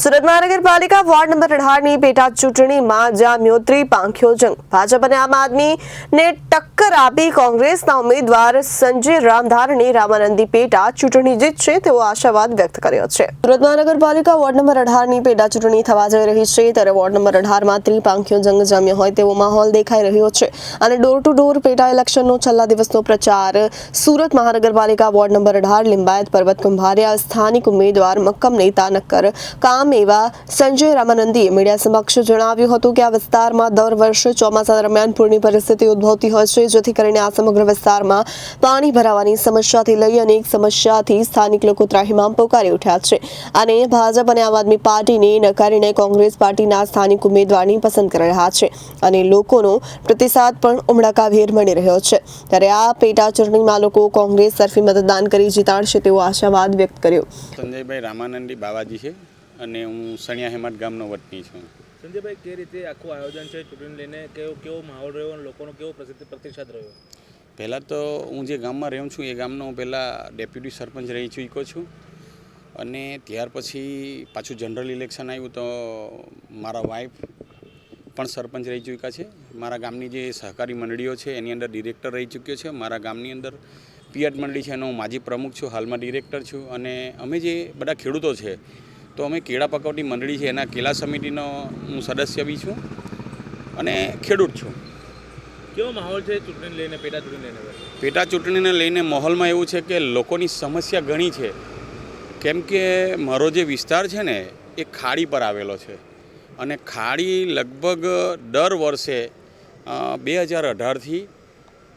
સુરત મહાનગરપાલિકા ward number અઢારની પેટા ચૂંટણીમાં જામ્યોત્રી પાંખ્યો જંગ ભાજપ અને આમ આદમીને ટક્કર આપી કોંગ્રેસના ઉમેદવાર સંજય રામધારણે રામાનંદી પેટા ચૂંટણી જીતશે તેવો આશાવાદ વ્યક્ત કર્યો છે. સુરત મહાનગરપાલિકા વોર્ડ નંબર અઢારની પેટા ચૂંટણી થવા જઈ રહી છે ત્યારે વોર્ડ નંબર અઢારમાં ત્રિપાંખ્યો જંગ જામ્યો હોય તેવો માહોલ દેખાઈ રહ્યો છે અને ડોર ટુ ડોર પેટા ઇલેક્શનનો છેલ્લા દિવસનો પ્રચાર સુરત મહાનગરપાલિકા વોર્ડ નંબર અઢાર, લિંબાયત પર્વત કુંભારિયા, સ્થાનિક ઉમેદવાર મક્કમ નેતા નક્કર કામ એવા સંજય રામાનંદીએ મીડિયા સમક્ષ જણાવ્યું હતું કે આ વિસ્તારમાં દર વર્ષે ચોમાસા દરમિયાન પૂરની પરિસ્થિતિ ઉદ્ભવતી હોય છે, જેથી કરીને આ સમગ્ર વિસ્તારમાં પાણી ભરાવાની સમસ્યાથી લઈ અનેક સમસ્યાથી સ્થાનિક લોકો ત્રાહિમામ પોકારી ઉઠ્યા છે. અને ભાજપ અને આમ આદમી પાર્ટીને નકારીને કોંગ્રેસ પાર્ટીના સ્થાનિક ઉમેદવારની પસંદ કરી રહ્યા છે અને લોકોનો પ્રતિસાદ પણ ઉમળકાભેર મળી રહ્યો છે. ત્યારે આ પેટા ચૂંટણીમાં લોકો કોંગ્રેસ તરફી મતદાન કરી જીતાડશે તેવો આશાવાદ વ્યક્ત કર્યો. સંજયભાઈ રામાનંદી બાવાજી છે. અને હું સણિયા હેમાટ ગામનો વતની છું. સંજયભાઈ કે રીતે આખું આયોજન છે ચૂંટણી લઈને? કેવો કેવો માહોલ રહ્યો અને લોકોનો કેવો પ્રસિદ્ધ પ્રતિસાદ રહ્યો? પહેલાં તો હું જે ગામમાં રહું છું એ ગામનો હું પહેલાં ડેપ્યુટી સરપંચ રહી ચૂક્યો છું. અને ત્યાર પછી પાછું જનરલ ઇલેક્શન આવ્યું તો મારા વાઈફ પણ સરપંચ રહી ચૂક્યા છે. મારા ગામની જે સહકારી મંડળીઓ છે એની અંદર ડિરેક્ટર રહી ચૂક્યો છે. મારા ગામની અંદર પિયત મંડળી છે એનો હું માજી પ્રમુખ છું હાલમાં ડિરેક્ટર છું. અને અમે જે બધા ખેડૂતો છે તો અમે કેળા પકવટી મંડળી છે એના કેળા સમિતિનો હું સદસ્ય બી છું અને ખેડૂત છું. કેવો માહોલ છે ચૂંટણી લઈને પેટા ચૂંટણી લઈને? પેટા ચૂંટણીને લઈને માહોલમાં એવું છે કે લોકોની સમસ્યા ઘણી છે. કેમ કે મારો જે વિસ્તાર છે ને એ ખાડી પર આવેલો છે. અને ખાડી લગભગ દર વર્ષે બે હજાર અઢારથી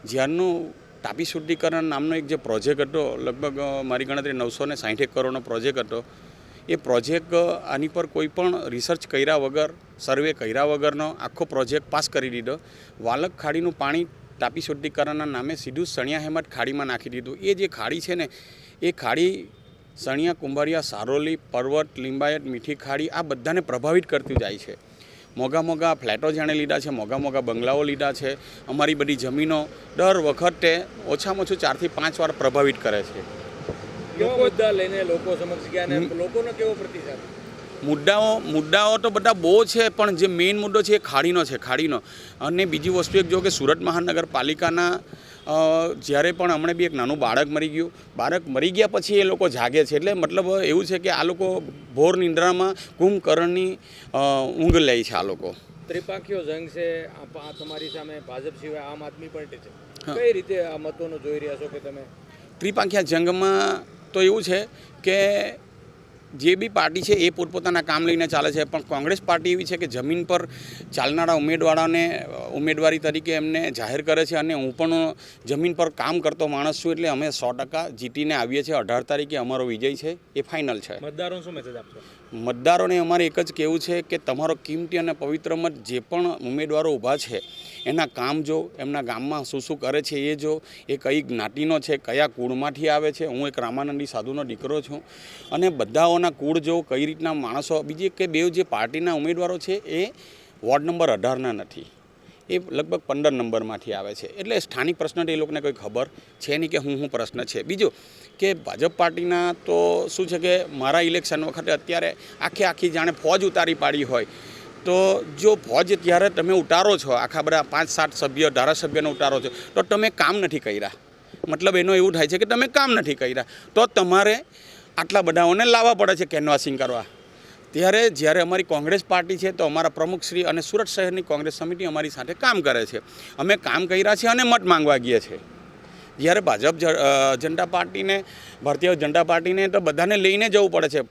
જ્યારનું તાપી શુદ્ધિકરણ નામનો એક જે પ્રોજેક્ટ હતો લગભગ મારી ગણતરી નવસો ને સાઠેક કરોડનો પ્રોજેક્ટ હતો એ પ્રોજેક્ટ આની પર કોઈ પણ રિસર્ચ કર્યા વગર સર્વે કર્યા વગરનો આખો પ્રોજેક્ટ પાસ કરી દીધો. વાલક ખાડીનું પાણી તાપી શુદ્ધિકરણના નામે સીધું સણિયા હેમત ખાડીમાં નાખી દીધું. એ જે ખાડી છે ને, એ ખાડી સણિયા, કુંભારિયા, સારોલી, પર્વત, લિંબાયત, મીઠી ખાડી આ બધાને પ્રભાવિત કરતી જાય છે. મોંઘા મોગા ફ્લેટો જેણે લીધા છે મોંઘા મોગા બંગલાઓ લીધા છે. અમારી બધી જમીનો દર વખતે ઓછામાં ઓછું ચારથી પાંચ વાર પ્રભાવિત કરે છે. મુદ્દા લઈને લોકો સમક્ષ ગયા અને લોકોનો કેવો પ્રતિસાદ? મુદ્દાઓ મુદ્દાઓ તો બધા બહુ છે પણ જે મેઇન મુદ્દો છે એ ખાડીનો છે ખાડીનો. અને બીજી વસ્તુ એક જો કે સુરત મહાનગરપાલિકાના જ્યારે પણ હમણાં બી એક નાનું બાળક મરી ગયું બાળક મરી ગયા પછી એ લોકો જાગે છે. એટલે મતલબ એવું છે કે આ લોકો ભોર નિંદ્રામાં કુંભકર્ણની ઊંઘ લે છે આ લોકો. ત્રિપાંખીયો જંગ છે આ તમારી સામે ભાજપ સિવાય આમ આદમી પાર્ટી છે. કઈ રીતે આ મતોનો જોઈ રહ્યા છો કે તમે? ત્રિપાંખ્યા જંગમાં તો એવું છે કે જે બી પાર્ટી છે એ પોતપોતાના કામ લઈને ચાલે છે. પણ કોંગ્રેસ પાર્ટી એવી છે કે જમીન પર ચાલનારા ઉમેદવારોને ઉમેદવારી તરીકે એમને જાહેર કરે છે અને હું પણ જમીન પર કામ કરતો માણસ છું એટલે અમે સો ટકા જીતીને આવીએ છીએ. અઢાર તારીખે અમારો વિજય છે એ ફાઇનલ છે. મતદારોને શું મેસેજ આપશો? મતદારોને અમારે એક જ કહેવું છે કે તમારો કિંમતી અને પવિત્ર મત જે પણ ઉમેદવારો ઊભા છે એના કામ જો એમના ગામમાં શું શું કરે છે એ જો એ કઈ જ્ઞાતિનો છે કયા કુળમાંથી આવે છે હું એક રામાનંદી સાધુનો દીકરો છું. અને બધાઓના કુળ જો કઈ રીતના માણસો બીજી કે બે જે પાર્ટીના ઉમેદવારો છે એ વોર્ડ નંબર અઢારના નથી. એ લગભગ પંદર નંબરમાંથી આવે છે. એટલે સ્થાનિક પ્રશ્ન એ લોકોને કોઈ ખબર છે નહીં કે હું શું પ્રશ્ન છે. બીજું કે ભાજપ પાર્ટીના તો શું છે કે મારા ઇલેક્શન વખતે અત્યારે આખે આખી જાણે ફોજ ઉતારી પાડી હોય. તો જો ફોજ ત્યારે તમે ઉતારો છો, આખા બધા પાંચ સાત સભ્ય, ધારાસભ્યને ઉતારો છો, તો તમે કામ નથી કર્યા. મતલબ એનો એવું થાય છે કે તમે કામ નથી કર્યા. તો તમારે આટલા બધાઓને લાવવા પડે છે કેનવાસિંગ કરવા. ત્યારે જ્યારે અમારી કોંગ્રેસ પાર્ટી છે તો અમારા પ્રમુખશ્રી અને સુરત શહેરની કોંગ્રેસ સમિતિ અમારી સાથે કામ કરે છે. અમે કામ કર્યા છે અને મત માંગવા ગયા છીએ. જ્યારે ભાજપ જનતા પાર્ટીને ભારતીય જનતા પાર્ટીને તો બધાને લઈને જવું પડે છે.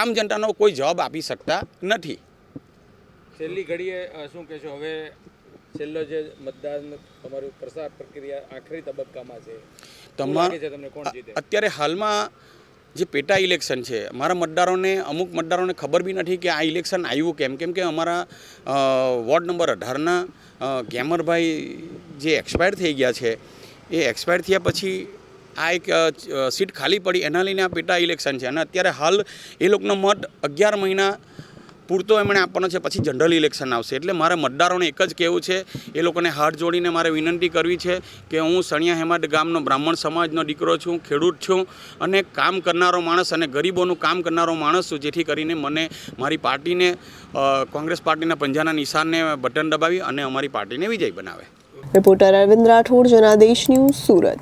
આમ જનતાનો કોઈ જવાબ આપી શકતા નથી. છેલ્લી ઘડીએ શું કહેશો? હવે છેલ્લો જે મતદાન તમારું પ્રસાર પ્રક્રિયા આખરી તબક્કામાં છે. તમાર છે અત્યારે હાલમાં જે પેટા ઇલેક્શન છે, મારા મતદારોને, અમુક મતદારોને ખબર બી નથી કે આ ઇલેક્શન આવ્યું કેમ? કેમ કે અમારા વોર્ડ નંબર અઢારના ગેમરભાઈ જે એક્સપાયર થઈ ગયા છે, એ એક્સપાયર થયા પછી આ એક સીટ ખાલી પડી, એના લઈને આ પેટા ઇલેક્શન છે. અને અત્યારે હાલ એ લોકોનો મત અગિયાર મહિના પૂરતો એમણે આપવાનો છે. પછી જનરલ ઇલેક્શન આવશે. એટલે મારે મતદારોને એક જ કહેવું છે, એ લોકોને હાથ જોડીને મારે વિનંતી કરવી છે કે હું સણિયા હેમાડ ગામનો બ્રાહ્મણ સમાજનો દીકરો છું, ખેડૂત છું અને કામ કરનારો માણસ અને ગરીબોનું કામ કરનારો માણસ છું, જેથી કરીને મને મારી પાર્ટીને કોંગ્રેસ પાર્ટીના પંજાના નિશાનને બટન દબાવી અને અમારી પાર્ટીને વિજય બનાવે. Reporter Arvind Rathod, Janadesh news Surat.